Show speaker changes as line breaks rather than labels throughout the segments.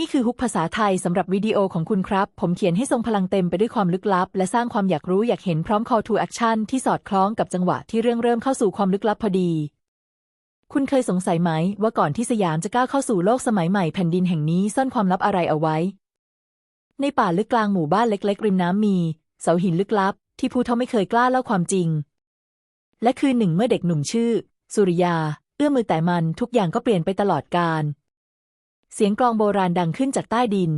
นี่คือฮุกภาษาไทยสำหรับวิดีโอของคุณครับ ผมเขียนให้ทรงพลังเต็มไปด้วยความลึกลับ และสร้างความอยากรู้อยากเห็นพร้อม call to action ที่สอดคล้องกับจังหวะที่เรื่องเริ่มเข้าสู่ความลึกลับพอดี คุณเคยสงสัยไหม ว่าก่อนที่สยามจะก้าวเข้าสู่โลกสมัยใหม่แผ่นดินแห่งนี้ซ่อนความลับอะไรเอาไว้ ในป่าลึกกลางหมู่บ้านเล็ก ๆ ริมน้ำมี เสาหินลึกลับ ที่ผู้เฒ่าไม่เคยกล้าเล่าความจริง และคืนหนึ่งเมื่อเด็กหนุ่มชื่อ สุริยา เอื้อมมือแต่มันทุกอย่างก็เปลี่ยนไปตลอดกาล เสียงกลองโบราณดังขึ้นจากใต้ดิน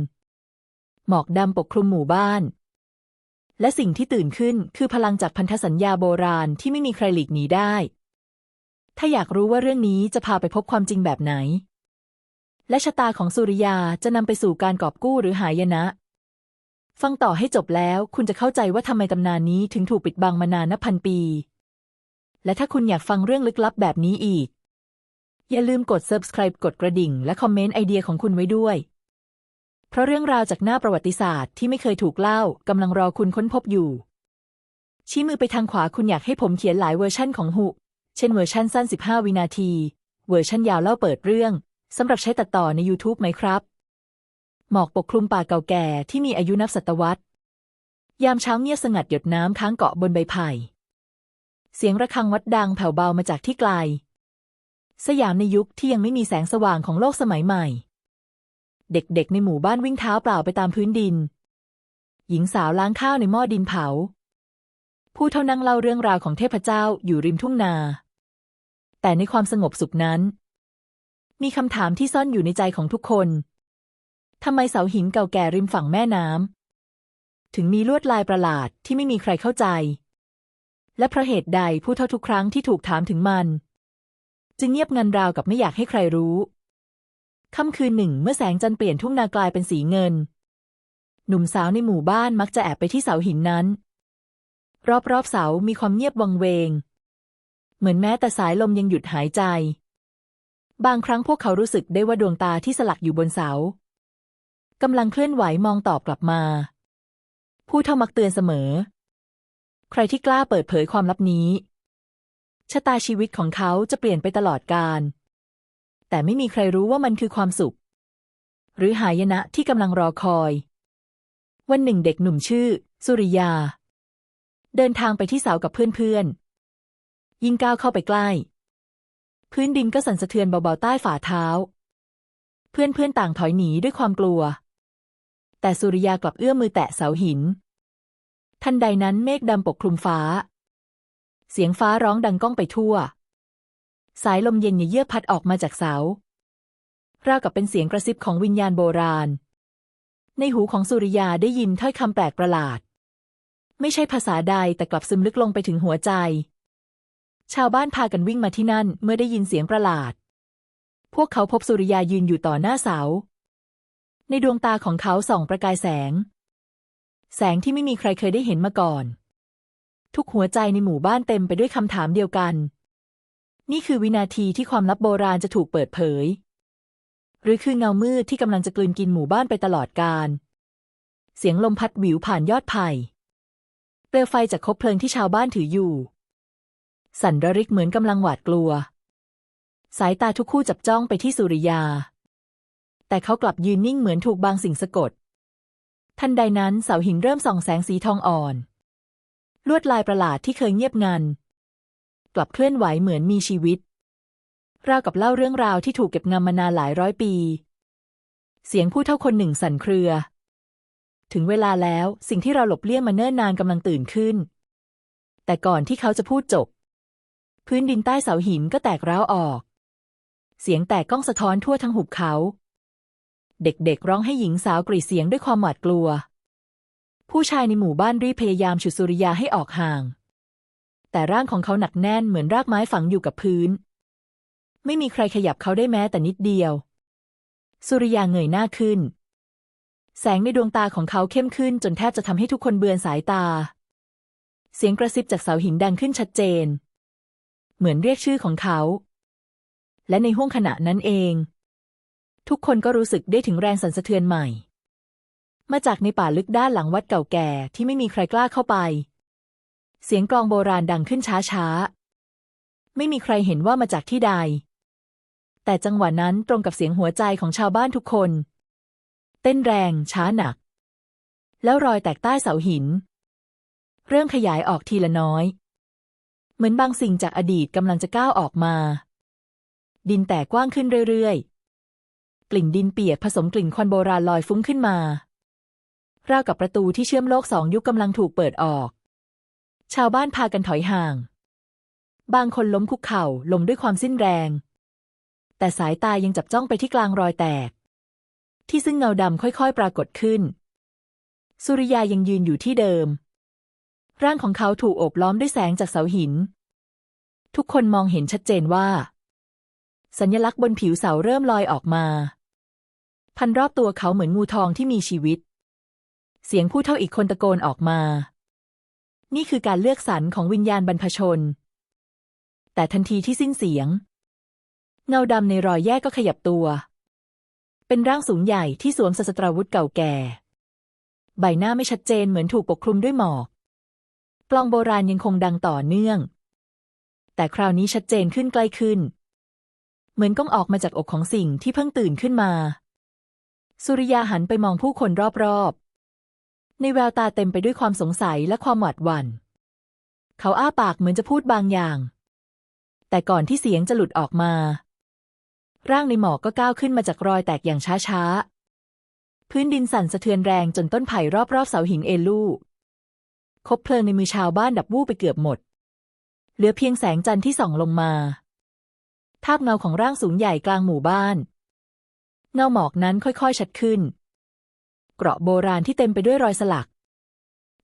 หมอกดำปกคลุมหมู่บ้าน และสิ่งที่ตื่นขึ้นคือพลังจากพันธสัญญาโบราณที่ไม่มีใครหลีกหนีได้ ถ้าอยากรู้ว่าเรื่องนี้จะพาไปพบความจริงแบบไหน และชะตาของสุริยาจะนำไปสู่การกอบกู้หรือหายนะ ฟังต่อให้จบแล้วคุณจะเข้าใจว่าทำไมตำนานนี้ถึงถูกปิดบังมานานนับพันปี และถ้าคุณอยากฟังเรื่องลึกลับแบบนี้อีก อย่าลืมกด subscribe กดกระดิ่ง และคอมเมนต์ไอเดียของคุณไว้ด้วย เพราะเรื่องราวจากหน้าประวัติศาสตร์ที่ไม่เคยถูกเล่ากำลังรอคุณค้นพบอยู่ ชี้มือไปทางขวาคุณอยากให้ผมเขียนหลายเวอร์ชั่นของหุ เช่นเวอร์ชั่นสั้น 15 วินาที เวอร์ชั่นยาวเล่าเปิดเรื่องสำหรับใช้ตัดต่อใน YouTube ไหมครับ หมอกปกคลุมป่าเก่าแก่ที่มีอายุนับศตวรรษ ยามเช้าเงียบสงัดหยดน้ำค้างเกาะบนใบไผ่ เสียงระฆังวัดดังแผ่วเบามาจากที่ไกล สยามในยุคที่ยังไม่มีแสงสว่างของโลกสมัยใหม่ เด็กๆในหมู่บ้านวิ่งเท้าเปล่าไปตามพื้นดิน หญิงสาวล้างข้าวในหม้อดินเผา ผู้เท่านั่งเล่าเรื่องราวของเทพเจ้าอยู่ริมทุ่งนา แต่ในความสงบสุขนั้น มีคำถามที่ซ่อนอยู่ในใจของทุกคนทำไมเสาหินเก่าแก่ริมฝั่งแม่น้ำถึงมีลวดลายประหลาดที่ไม่มีใครเข้าใจ และเพราะเหตุใดผู้เท่าทุกครั้งที่ถูกถามถึงมัน จึงเงียบงันราวกับไม่อยากให้ใครรู้ ค่ำคืนหนึ่ง เมื่อแสงจันทร์เปลี่ยนทุ่งนากลายเป็นสีเงิน หนุ่มสาวในหมู่บ้านมักจะแอบไปที่เสาหินนั้น รอบๆเสามีความเงียบวังเวง เหมือนแม้แต่สายลมยังหยุดหายใจ บางครั้งพวกเขารู้สึกได้ว่าดวงตาที่สลักอยู่บนเสากำลังเคลื่อนไหวมองตอบกลับมา ผู้เท่ามักเตือนเสมอ ใครที่กล้าเปิดเผยความลับนี้ ชะตาชีวิตของเขาจะเปลี่ยนไปตลอดกาลแต่ไม่มีใครรู้ว่ามันคือความสุข หรือหายนะที่กำลังรอคอย วันหนึ่งเด็กหนุ่มชื่อ สุริยา เดินทางไปที่เสากับเพื่อนๆ ยิ่งก้าวเข้าไปใกล้ พื้นดินก็สั่นสะเทือนเบาๆใต้ฝ่าเท้า เพื่อนๆต่างถอยหนีด้วยความกลัว แต่สุริยากลับเอื้อมมือแตะเสาหิน ทันใดนั้นเมฆดำปกคลุมฟ้า เสียงฟ้าร้องดังก้องไปทั่ว สายลมเย็นเยือกพัดออกมาจากเสา ราวกับเป็นเสียงกระซิบของวิญญาณโบราณ ในหูของสุริยาได้ยินถ้อยคำแปลกประหลาด ไม่ใช่ภาษาใดแต่กลับซึมลึกลงไปถึงหัวใจ ชาวบ้านพากันวิ่งมาที่นั่นเมื่อได้ยินเสียงประหลาด พวกเขาพบสุริยายืนอยู่ต่อหน้าเสา ในดวงตาของเขาส่องประกายแสง แสงที่ไม่มีใครเคยได้เห็นมาก่อน ทุกหัวใจในหมู่บ้านเต็มไปด้วยคำถามเดียวกัน นี่คือวินาทีที่ความลับโบราณจะถูกเปิดเผย หรือคือเงามืดที่กำลังจะกลืนกินหมู่บ้านไปตลอดกาลเสียงลมพัดหวิวผ่านยอดไผ่เปลวไฟจากคบเพลิงที่ชาวบ้านถืออยู่ สั่นระริกเหมือนกำลังหวาดกลัว สายตาทุกคู่จับจ้องไปที่สุริยา แต่เขากลับยืนนิ่งเหมือนถูกบางสิ่งสะกด ทันใดนั้นเสาหินเริ่มส่องแสงสีทองอ่อน ลวดลายประหลาดที่เคยเงียบงัน กลับเคลื่อนไหวเหมือนมีชีวิต ราวกับเล่าเรื่องราวที่ถูกเก็บงำมานานหลายร้อยปี เสียงผู้เท่าคนหนึ่งสั่นเครือ ถึงเวลาแล้วสิ่งที่เราหลบเลี่ยงมาเนิ่นนานกำลังตื่นขึ้น แต่ก่อนที่เขาจะพูดจบ พื้นดินใต้เสาหินก็แตกร้าวออก เสียงแตกก้องสะท้อนทั่วทั้งหุบเขา เด็กๆร้องให้หญิงสาวกรีดเสียงด้วยความหวาดกลัว ผู้ชายในหมู่บ้านรีบพยายามฉุดสุริยาให้ออกห่าง แต่ร่างของเขาหนักแน่นเหมือนรากไม้ฝังอยู่กับพื้น ไม่มีใครขยับเขาได้แม้แต่นิดเดียว สุริยาเงยหน้าขึ้น แสงในดวงตาของเขาเข้มขึ้นจนแทบจะทำให้ทุกคนเบือนสายตา เสียงกระซิบจากเสาหินดังขึ้นชัดเจน เหมือนเรียกชื่อของเขา และในห้วงขณะนั้นเอง ทุกคนก็รู้สึกได้ถึงแรงสั่นสะเทือนใหม่ มาจากในป่าลึกด้านหลังวัดเก่าแก่ที่ไม่มีใครกล้าเข้าไป เสียงกลองโบราณดังขึ้นช้าๆ ไม่มีใครเห็นว่ามาจากที่ใด แต่จังหวะนั้นตรงกับเสียงหัวใจของชาวบ้านทุกคน เต้นแรงช้าหนัก แล้วรอยแตกใต้เสาหิน เริ่มขยายออกทีละน้อย เหมือนบางสิ่งจากอดีตกำลังจะก้าวออกมา ดินแตกกว้างขึ้นเรื่อยๆ กลิ่นดินเปียกผสมกลิ่นควันโบราณลอยฟุ้งขึ้นมา ราวกับประตูที่เชื่อมโลกสองยุคกำลังถูกเปิดออก ชาวบ้านพากันถอยห่าง บางคนล้มคุกเข่าลมด้วยความสิ้นแรง แต่สายตายังจับจ้องไปที่กลางรอยแตก ที่ซึ่งเงาดำค่อยๆ ปรากฏขึ้น สุริยายังยืนอยู่ที่เดิม ร่างของเขาถูกโอบล้อมด้วยแสงจากเสาหิน ทุกคนมองเห็นชัดเจนว่า สัญลักษณ์บนผิวเสาเริ่มลอยออกมา พันรอบตัวเขาเหมือนงูทองที่มีชีวิต เสียงผู้เท่าอีกคนตะโกนออกมา นี่คือการเลือกสรรของวิญญาณบรรพชน แต่ทันทีที่สิ้นเสียง เงาดำในรอยแยกก็ขยับตัว เป็นร่างสูงใหญ่ที่สวมศสตราวุธเก่าแก่ ใบหน้าไม่ชัดเจนเหมือนถูกปกคลุมด้วยหมอกกลองโบราณยังคงดังต่อเนื่อง แต่คราวนี้ชัดเจนขึ้นใกล้ขึ้น เหมือนก้องออกมาจากอกของสิ่งที่เพิ่งตื่นขึ้นมา สุริยาหันไปมองผู้คนรอบๆ ในแววตาเต็มไปด้วยความสงสัยและความหวาดหวัน่น เขาอ้าปากเหมือนจะพูดบางอย่าง แต่ก่อนที่เสียงจะหลุดออกมา ร่างในหมอกก็ก้าวขึ้นมาจากรอยแตกอย่างช้าๆ พื้นดินสั่นสะเทือนแรงจนต้นไผ่รอบๆเสาหินเอลูคบเพลิงในมือชาวบ้านดับวูบไปเกือบหมด เหลือเพียงแสงจันทร์ที่ส่องลงมาทาบเงาของร่างสูงใหญ่กลางหมู่บ้าน เงาหมอกนั้นค่อยๆ ชัดขึ้น เกราะโบราณที่เต็มไปด้วยรอยสลัก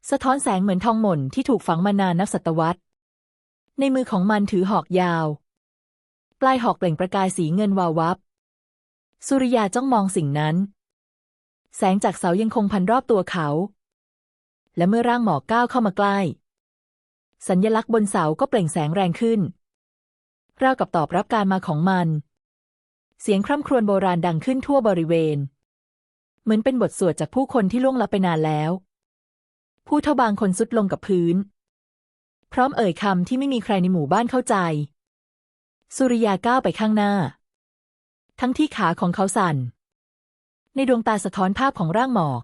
สะท้อนแสงเหมือนทองหม่นที่ถูกฝังมานานนับศตวรรษ ในมือของมันถือหอกยาว ปลายหอกเปล่งประกายสีเงินวาววับ สุริยาจ้องมองสิ่งนั้น แสงจากเสายังคงพันรอบตัวเขา และเมื่อร่างหมอกก้าวเข้ามาใกล้ สัญญลักษณ์บนเสาก็เปล่งแสงแรงขึ้นราวกับตอบรับการมาของมัน เสียงคร่ำครวญโบราณดังขึ้นทั่วบริเวณ เหมือนเป็นบทสวดจากผู้คนที่ล่วงลับไปนานแล้ว ผู้เท่าบางคนสุดลงกับพื้น พร้อมเอ่ยคำที่ไม่มีใครในหมู่บ้านเข้าใจ สุริยาก้าวไปข้างหน้า ทั้งที่ขาของเขาสั่น ในดวงตาสะท้อนภาพของร่างหมอก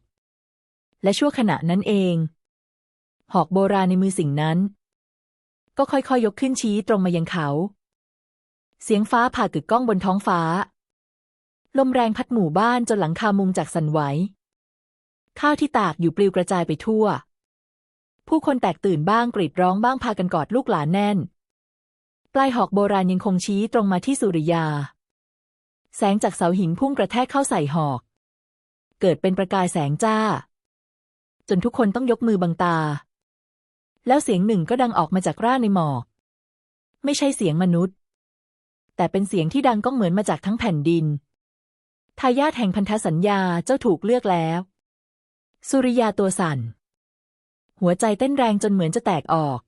และชั่วขณะนั้นเอง หอกโบราณในมือสิ่งนั้น ก็ค่อยๆยยกขึ้นชี้ตรงมายังเขา เสียงฟ้าผ่ากึกก้องบนท้องฟ้า ลมแรงพัดหมู่บ้านจนหลังคามุงจากสั่นไหว ข้าวที่ตากอยู่ปลิวกระจายไปทั่ว ผู้คนแตกตื่นบ้างกรีดร้องบ้างพากันกอดลูกหลานแน่น ปลายหอกโบราณยังคงชี้ตรงมาที่สุริยา แสงจากเสาหินพุ่งกระแทกเข้าใส่หอก เกิดเป็นประกายแสงจ้า จนทุกคนต้องยกมือบังตา แล้วเสียงหนึ่งก็ดังออกมาจากร่างในหมอก ไม่ใช่เสียงมนุษย์ แต่เป็นเสียงที่ดังก้องเหมือนมาจากทั้งแผ่นดิน ทายาทแห่งพันธสัญญาเจ้าถูกเลือกแล้ว สุริยาตัวสั่น หัวใจเต้นแรงจนเหมือนจะแตกออก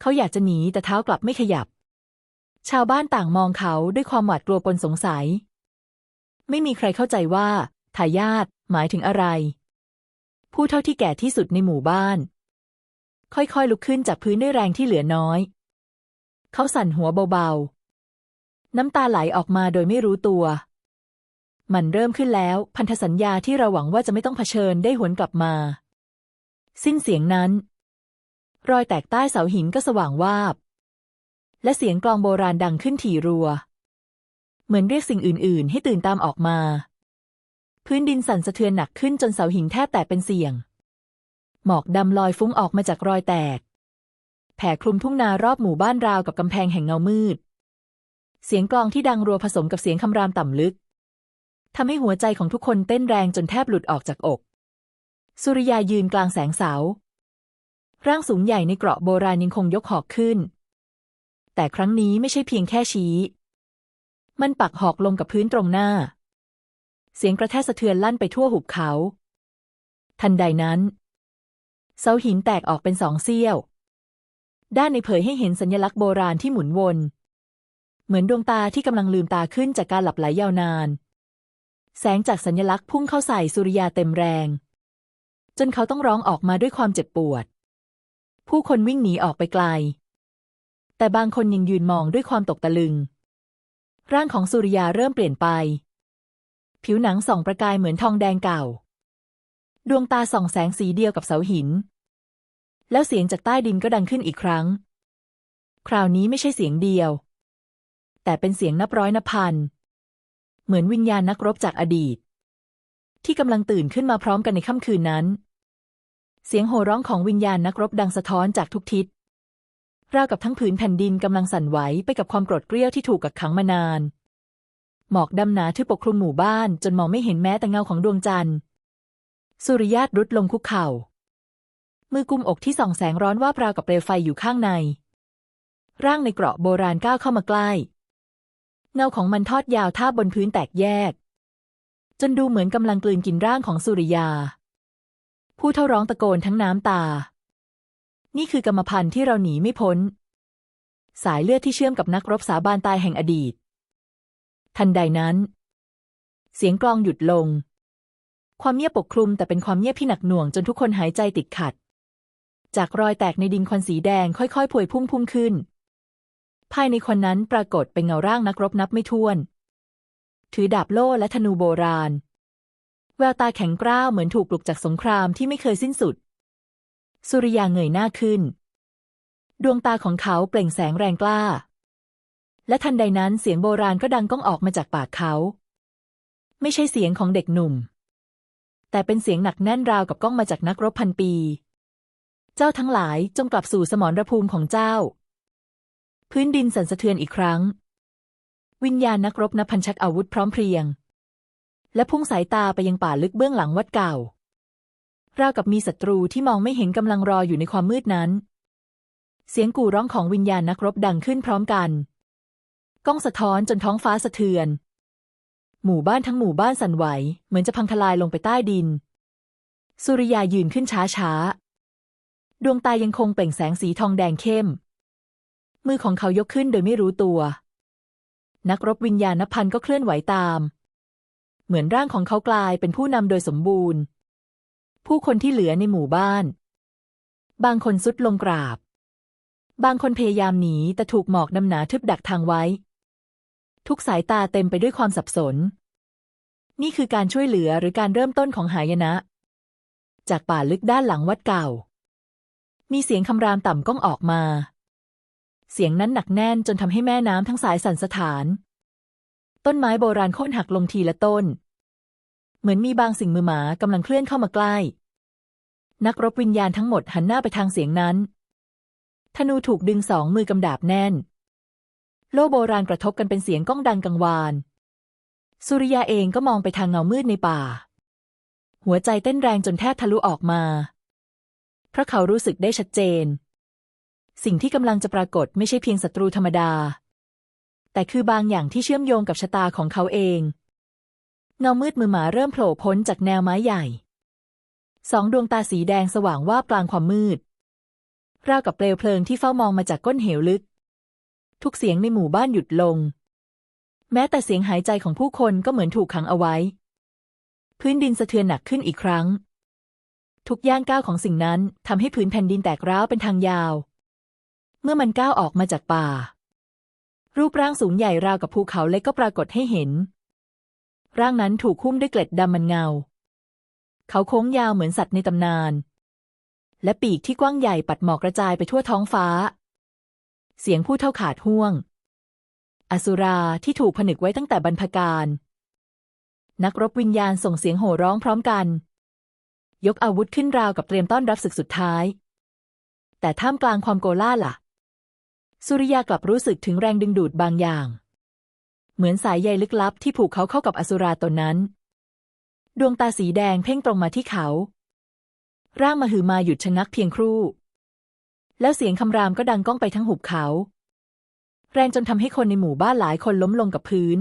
เขาอยากจะหนีแต่เท้ากลับไม่ขยับ ชาวบ้านต่างมองเขาด้วยความหวาดกลัวปนสงสัย ไม่มีใครเข้าใจว่าทายาทหมายถึงอะไร ผู้เท่าที่แก่ที่สุดในหมู่บ้าน ค่อยๆ ลุกขึ้นจากพื้นด้วยแรงที่เหลือน้อย เขาสั่นหัวเบาๆ น้ำตาไหลออกมาโดยไม่รู้ตัว มันเริ่มขึ้นแล้ว พันธสัญญาที่เราหวังว่าจะไม่ต้องเผชิญได้หวนกลับมา สิ้นเสียงนั้น รอยแตกใต้เสาหินก็สว่างวาบ และเสียงกลองโบราณดังขึ้นถี่รัว เหมือนเรียกสิ่งอื่น ๆ ให้ตื่นตามออกมา พื้นดินสั่นสะเทือนหนักขึ้นจนเสาหินแทบแตกเป็นเสียง หมอกดำลอยฟุ้งออกมาจากรอยแตก แผ่คลุมทุ่งนารอบหมู่บ้านราวกับกำแพงแห่งเงามืดเสียงกลองที่ดังรัวผสมกับเสียงคำรามต่ำลึก ทำให้หัวใจของทุกคนเต้นแรงจนแทบหลุดออกจากอก สุริยายืนกลางแสงเสา ร่างสูงใหญ่ในเกราะโบราณยังคงยกหอกขึ้น แต่ครั้งนี้ไม่ใช่เพียงแค่ชี้ มันปักหอกลงกับพื้นตรงหน้า เสียงกระแทกสะเทือนลั่นไปทั่วหุบเขา ทันใดนั้น เสาหินแตกออกเป็นสองเสี้ยว ด้านในเผยให้เห็นสัญลักษณ์โบราณที่หมุนวน เหมือนดวงตาที่กำลังลืมตาขึ้นจากการหลับไหลยาวนาน แสงจากสัญลักษณ์พุ่งเข้าใส่สุริยาเต็มแรง จนเขาต้องร้องออกมาด้วยความเจ็บปวด ผู้คนวิ่งหนีออกไปไกล แต่บางคนยังยืนมองด้วยความตกตะลึง ร่างของสุริยาเริ่มเปลี่ยนไป ผิวหนังส่องประกายเหมือนทองแดงเก่า ดวงตาส่องแสงสีเดียวกับเสาหิน แล้วเสียงจากใต้ดินก็ดังขึ้นอีกครั้ง คราวนี้ไม่ใช่เสียงเดียว แต่เป็นเสียงนับร้อยนับพัน เหมือนวิญญาณนักรบจากอดีต ที่กำลังตื่นขึ้นมาพร้อมกันในค่ำคืนนั้น เสียงโห่ร้องของวิญญาณนักรบดังสะท้อนจากทุกทิศราวกับทั้งผืนแผ่นดินกำลังสั่นไหวไปกับความโกรธเกรี้ยวที่ถูกกักขังมานาน หมอกดำหนาทึบปกคลุมหมู่บ้านจนมองไม่เห็นแม้แต่เงาของดวงจันทร์ สุริยาตรุดลงคุกเข่า มือกุมอกที่ส่องแสงร้อนว่าบราวกับเปลวไฟอยู่ข้างใน ร่างในเกราะโบราณก้าวเข้ามาใกล้ เงาของมันทอดยาวท่าบนพื้นแตกแยก จนดูเหมือนกำลังกลืนกินร่างของสุริยา ผู้เท่าร้องตะโกนทั้งน้ำตา นี่คือกรรมพันธุ์ที่เราหนีไม่พ้น สายเลือดที่เชื่อมกับนักรบสาบานตายแห่งอดีต ทันใดนั้น เสียงกลองหยุดลง ความเงียบปกคลุมแต่เป็นความเงียบที่หนักหน่วงจนทุกคนหายใจติดขัดจากรอยแตกในดินควันสีแดงค่อยๆพวยพุ่งพุ่งขึ้น ภายในควันนั้นปรากฏเป็นเงาร่างนักรบนับไม่ถ้วน ถือดาบโล่และธนูโบราณ แววตาแข็งกร้าวเหมือนถูกปลุกจากสงครามที่ไม่เคยสิ้นสุด สุริยาเงยหน้าขึ้น ดวงตาของเขาเปล่งแสงแรงกล้า และทันใดนั้นเสียงโบราณก็ดังก้องออกมาจากปากเขา ไม่ใช่เสียงของเด็กหนุ่ม แต่เป็นเสียงหนักแน่นราวกับก้องมาจากนักรบพันปี เจ้าทั้งหลายจงกลับสู่สมรภูมิของเจ้า พื้นดินสั่นสะเทือนอีกครั้ง วิญญาณนักรบนับพันชักอาวุธพร้อมเพรียง และพุ่งสายตาไปยังป่าลึกเบื้องหลังวัดเก่า ราวกับมีศัตรูที่มองไม่เห็นกำลังรออยู่ในความมืดนั้น เสียงกู่ร้องของวิญญาณนักรบดังขึ้นพร้อมกัน ก้องสะท้อนจนท้องฟ้าสะเทือน หมู่บ้านทั้งหมู่บ้านสั่นไหว เหมือนจะพังทลายลงไปใต้ดิน สุริยายืนขึ้นช้าช้าๆดวงตายังคงเปล่งแสงสีทองแดงเข้ม มือของเขายกขึ้นโดยไม่รู้ตัว นักรบวิญญาณนับพันก็เคลื่อนไหวตาม เหมือนร่างของเขากลายเป็นผู้นำโดยสมบูรณ์ ผู้คนที่เหลือในหมู่บ้าน บางคนสุดลงกราบ บางคนพยายามหนีแต่ถูกหมอกดำหนาทึบดักทางไว้ ทุกสายตาเต็มไปด้วยความสับสน นี่คือการช่วยเหลือหรือการเริ่มต้นของหายนะ จากป่าลึกด้านหลังวัดเก่ามีเสียงคำรามต่ำก้องออกมา เสียงนั้นหนักแน่นจนทำให้แม่น้ำทั้งสายสั่นสะท้าน ต้นไม้โบราณโค่นหักลงทีละต้น เหมือนมีบางสิ่งมือหมากำลังเคลื่อนเข้ามาใกล้ นักรบวิญญาณทั้งหมดหันหน้าไปทางเสียงนั้น ธนูถูกดึงสองมือกำดาบแน่น โลโบราณกระทบกันเป็นเสียงก้องดังกังวาน สุริยาเองก็มองไปทางเงามืดในป่า หัวใจเต้นแรงจนแทบทะลุออกมา เพราะเขารู้สึกได้ชัดเจน สิ่งที่กำลังจะปรากฏไม่ใช่เพียงศัตรูธรรมดา แต่คือบางอย่างที่เชื่อมโยงกับชะตาของเขาเอง เงามืดมือหมาเริ่มโผล่พ้นจากแนวไม้ใหญ่ สองดวงตาสีแดงสว่างว่าบกลางความมืด ราวกับเปลวเพลิงที่เฝ้ามองมาจากก้นเหวลึก ทุกเสียงในหมู่บ้านหยุดลง แม้แต่เสียงหายใจของผู้คนก็เหมือนถูกขังเอาไว้ พื้นดินสะเทือนหนักขึ้นอีกครั้ง ทุกย่างก้าวของสิ่งนั้นทำให้พื้นแผ่นดินแตกร้าวเป็นทางยาว เมื่อมันก้าวออกมาจากป่า รูปร่างสูงใหญ่ราวกับภูเขาเล็กก็ปรากฏให้เห็น ร่างนั้นถูกคุ้มด้วยเกล็ดดำมันเงา เขาโค้งยาวเหมือนสัตว์ในตำนาน และปีกที่กว้างใหญ่ปัดหมอกกระจายไปทั่วท้องฟ้า เสียงผู้เท่าขาดห่วง อสุราที่ถูกผนึกไว้ตั้งแต่บรรพการ นักรบวิญญาณส่งเสียงโห่ร้องพร้อมกัน ยกอาวุธขึ้นราวกับเตรียมต้อนรับศึกสุดท้าย แต่ท่ามกลางความโกล่าล่ะ สุริยากลับรู้สึกถึงแรงดึงดูดบางอย่าง เหมือนสายใยลึกลับที่ผูกเขาเข้ากับอสุราตนนั้น ดวงตาสีแดงเพ่งตรงมาที่เขา ร่างมาหือมาหยุดชะงักเพียงครู่ แล้วเสียงคำรามก็ดังก้องไปทั้งหุบเขา แรงจนทำให้คนในหมู่บ้านหลายคนล้มลงกับพื้น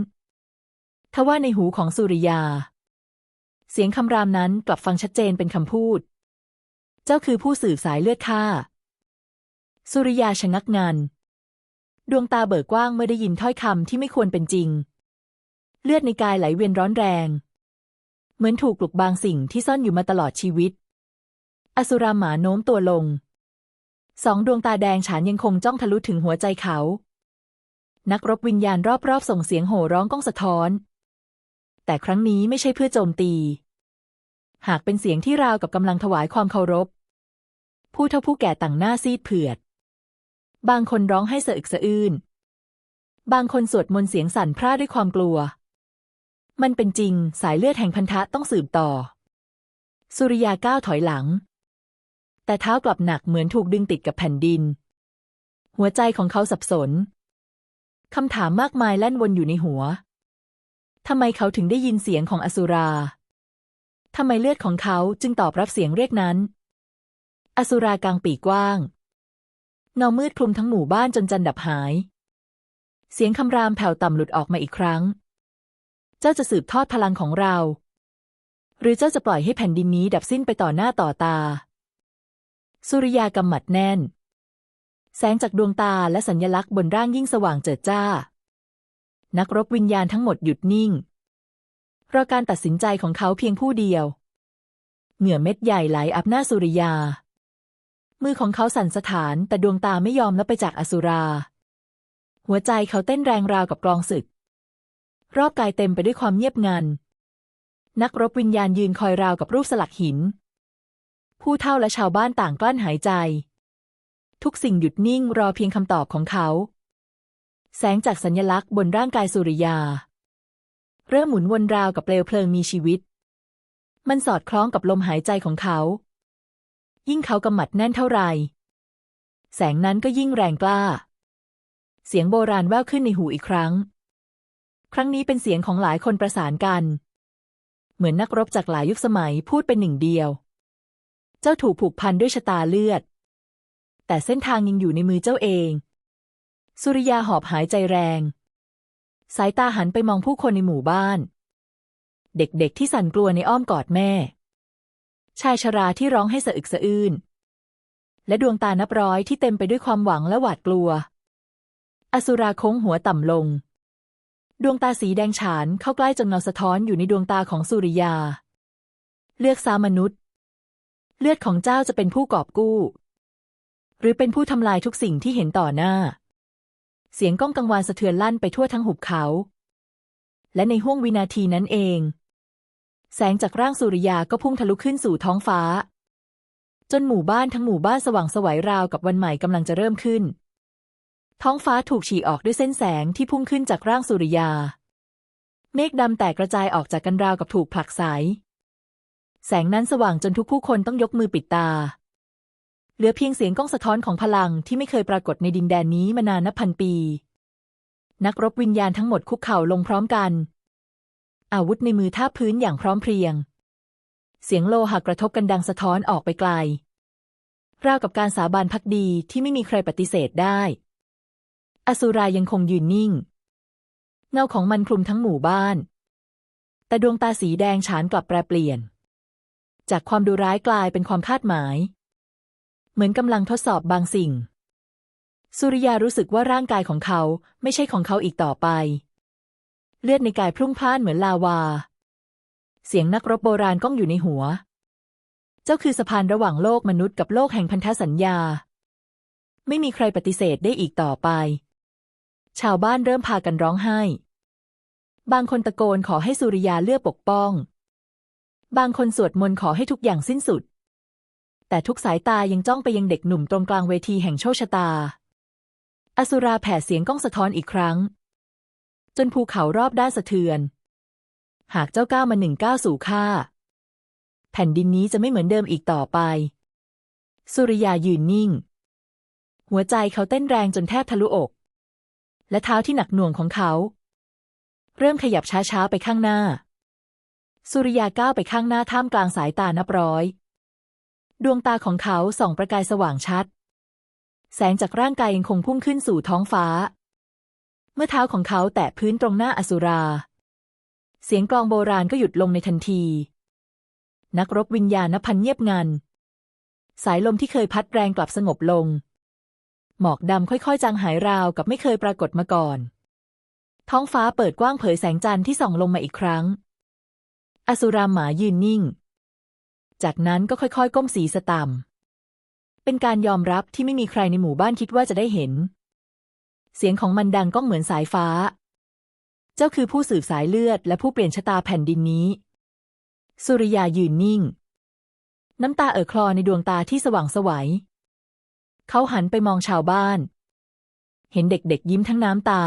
ทว่าในหูของสุริยา เสียงคำรามนั้นกลับฟังชัดเจนเป็นคำพูด เจ้าคือผู้สืบสายเลือดข้าสุริยาชะงักงัน ดวงตาเบิกกว้างเมื่อได้ยินถ้อยคำที่ไม่ควรเป็นจริง เลือดในกายไหลเวียนร้อนแรง เหมือนถูกปลุกบางสิ่งที่ซ่อนอยู่มาตลอดชีวิต อสุราหมาโน้มตัวลง สองดวงตาแดงฉานยังคงจ้องทะลุถึงหัวใจเขา นักรบวิญญาณรอบๆส่งเสียงโห่ร้องก้องสะท้อน แต่ครั้งนี้ไม่ใช่เพื่อโจมตี หากเป็นเสียงที่ราวกับกำลังถวายความเคารพ ผู้เฒ่าผู้แก่ต่างหน้าซีดเผือด บางคนร้องให้สะอึกสะอื้น บางคนสวดมนต์เสียงสั่นพร่าด้วยความกลัว มันเป็นจริงสายเลือดแห่งพันธะต้องสืบต่อ สุริยาก้าวถอยหลัง แต่เท้ากลับหนักเหมือนถูกดึงติดกับแผ่นดิน หัวใจของเขาสับสนคำถามมากมายแล่นวนอยู่ในหัว ทำไมเขาถึงได้ยินเสียงของอสุรา ทำไมเลือดของเขาจึงตอบรับเสียงเรียกนั้น อสุรากลางปีกกว้าง เงามืดคลุมทั้งหมู่บ้านจนจันดับหาย เสียงคำรามแผ่วต่ำหลุดออกมาอีกครั้ง เจ้าจะสืบทอดพลังของเรา หรือเจ้าจะปล่อยให้แผ่นดินนี้ดับสิ้นไปต่อหน้าต่อตา สุริยากำหมัดแน่น แสงจากดวงตาและสัญญลักษณ์บนร่างยิ่งสว่างเจิดจ้า นักรบวิญญาณทั้งหมดหยุดนิ่ง รอการตัดสินใจของเขาเพียงผู้เดียว เหงื่อเม็ดใหญ่ไหลอับหน้าสุริยา มือของเขาสั่นสะท้านแต่ดวงตาไม่ยอมละไปจากอสุรา หัวใจเขาเต้นแรงราวกับกลองศึก รอบกายเต็มไปด้วยความเงียบงัน นักรบวิญญาณยืนคอยราวกับรูปสลักหิน ผู้เฒ่าและชาวบ้านต่างกลั้นหายใจ ทุกสิ่งหยุดนิ่งรอเพียงคำตอบของเขา แสงจากสัญญลักษณ์บนร่างกายสุริยา เริ่มหมุนวนราวกับเปลวเพลิงมีชีวิต มันสอดคล้องกับลมหายใจของเขา ยิ่งเขากำหมัดแน่นเท่าไหร่แสงนั้นก็ยิ่งแรงกล้า เสียงโบราณแว่วขึ้นในหูอีกครั้ง ครั้งนี้เป็นเสียงของหลายคนประสานกัน เหมือนนักรบจากหลายยุคสมัยพูดเป็นหนึ่งเดียว เจ้าถูกผูกพันด้วยชะตาเลือด แต่เส้นทางยังอยู่ในมือเจ้าเอง สุริยาหอบหายใจแรง สายตาหันไปมองผู้คนในหมู่บ้าน เด็กๆที่สั่นกลัวในอ้อมกอดแม่ ชายชราที่ร้องให้สะอึกสะอื้น และดวงตานับร้อยที่เต็มไปด้วยความหวังและหวาดกลัว อสุราโค้งหัวต่ำลง ดวงตาสีแดงฉานเข้าใกล้จนเงาสะท้อนอยู่ในดวงตาของสุริยา เลือกซามนุษย์ เลือดของเจ้าจะเป็นผู้กอบกู้ หรือเป็นผู้ทำลายทุกสิ่งที่เห็นต่อหน้า เสียงก้องกังวานสะเทือนลั่นไปทั่วทั้งหุบเขา และในห้วงวินาทีนั้นเอง แสงจากร่างสุริยาก็พุ่งทะลุขึ้นสู่ท้องฟ้า จนหมู่บ้านทั้งหมู่บ้านสว่างสวัยราวกับวันใหม่กำลังจะเริ่มขึ้น ท้องฟ้าถูกฉีกออกด้วยเส้นแสงที่พุ่งขึ้นจากร่างสุริยา เมฆดำแตกกระจายออกจากกันราวกับถูกผลักไสแสงนั้นสว่างจนทุกผู้คนต้องยกมือปิดตา เหลือเพียงเสียงก้องสะท้อนของพลังที่ไม่เคยปรากฏในดินแดนนี้มานานนับพันปี นักรบวิญญาณทั้งหมดคุกเข่าลงพร้อมกัน อาวุธในมือท่าพื้นอย่างพร้อมเพรียง เสียงโลหะกระทบกันดังสะท้อนออกไปไกล ราวกับการสาบานพักดีที่ไม่มีใครปฏิเสธได้ อสุรายังคงยืนนิ่ง เงาของมันคลุมทั้งหมู่บ้าน แต่ดวงตาสีแดงฉานกลับแปรเปลี่ยน จากความดูร้ายกลายเป็นความคาดหมาย เหมือนกำลังทดสอบบางสิ่ง สุริยารู้สึกว่าร่างกายของเขาไม่ใช่ของเขาอีกต่อไป เลือดในกายพรุ่งพ่านเหมือนลาวา เสียงนักรบโบราณก้องอยู่ในหัว เจ้าคือสะพานระหว่างโลกมนุษย์กับโลกแห่งพันธสัญญา ไม่มีใครปฏิเสธได้อีกต่อไป ชาวบ้านเริ่มพากันร้องไห้ บางคนตะโกนขอให้สุริยาเลือกปกป้อง บางคนสวดมนต์ขอให้ทุกอย่างสิ้นสุด แต่ทุกสายตายังจ้องไปยังเด็กหนุ่มตรงกลางเวทีแห่งโชคชะตา อสุราแผ่เสียงก้องสะท้อนอีกครั้ง จนภูเขารอบด้านสะเทือน หากเจ้าก้าวมาหนึ่งก้าวสู่ข้าแผ่นดินนี้จะไม่เหมือนเดิมอีกต่อไป สุริยายืนนิ่ง หัวใจเขาเต้นแรงจนแทบทะลุอก และเท้าที่หนักหน่วงของเขา เริ่มขยับช้าๆไปข้างหน้า สุริยาก้าวไปข้างหน้าท่ามกลางสายตานับร้อย ดวงตาของเขาส่องประกายสว่างชัด แสงจากร่างกายยังคงพุ่งขึ้นสู่ท้องฟ้า เมื่อเท้าของเขาแตะพื้นตรงหน้าอสุรา เสียงกลองโบราณก็หยุดลงในทันที นักรบวิญญาณนพันเงียบงัน สายลมที่เคยพัดแรงกลับสงบลง หมอกดำค่อยๆ จางหายราวกับไม่เคยปรากฏมาก่อน ท้องฟ้าเปิดกว้างเผยแสงจันทร์ที่ส่องลงมาอีกครั้ง อสุรามหมายืนนิ่ง จากนั้นก็ค่อยๆ ก้มศีรษะต่ำเป็นการยอมรับที่ไม่มีใครในหมู่บ้านคิดว่าจะได้เห็น เสียงของมันดังก้องเหมือนสายฟ้า เจ้าคือผู้สืบสายเลือดและผู้เปลี่ยนชะตาแผ่นดินนี้ สุริยายืนนิ่ง น้ำตาเอ่อคลอในดวงตาที่สว่างสวัย เขาหันไปมองชาวบ้าน เห็นเด็กๆยิ้มทั้งน้ำตา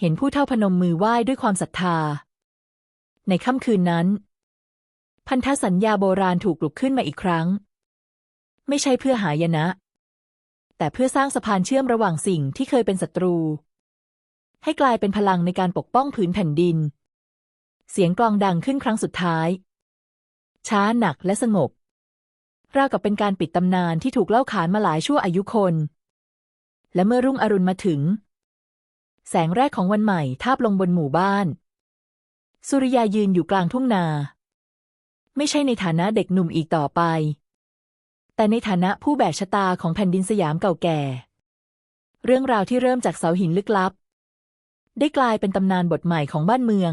เห็นผู้เฒ่าพนมมือไหว้ด้วยความศรัทธา ในค่ำคืนนั้น พันธสัญญาโบราณถูกปลุกขึ้นมาอีกครั้ง ไม่ใช่เพื่อหายนะ แต่เพื่อสร้างสะพานเชื่อมระหว่างสิ่งที่เคยเป็นศัตรู ให้กลายเป็นพลังในการปกป้องผืนแผ่นดิน เสียงกลองดังขึ้นครั้งสุดท้าย ช้าหนักและสงบ ราวกับเป็นการปิดตำนานที่ถูกเล่าขานมาหลายชั่วอายุคน และเมื่อรุ่งอรุณมาถึง แสงแรกของวันใหม่ทาบลงบนหมู่บ้าน สุริยายืนอยู่กลางทุ่งนา ไม่ใช่ในฐานะเด็กหนุ่มอีกต่อไป แต่ในฐานะผู้แบกชะตาของแผ่นดินสยามเก่าแก่ เรื่องราวที่เริ่มจากเสาหินลึกลับ ได้กลายเป็นตำนานบทใหม่ของบ้านเมือง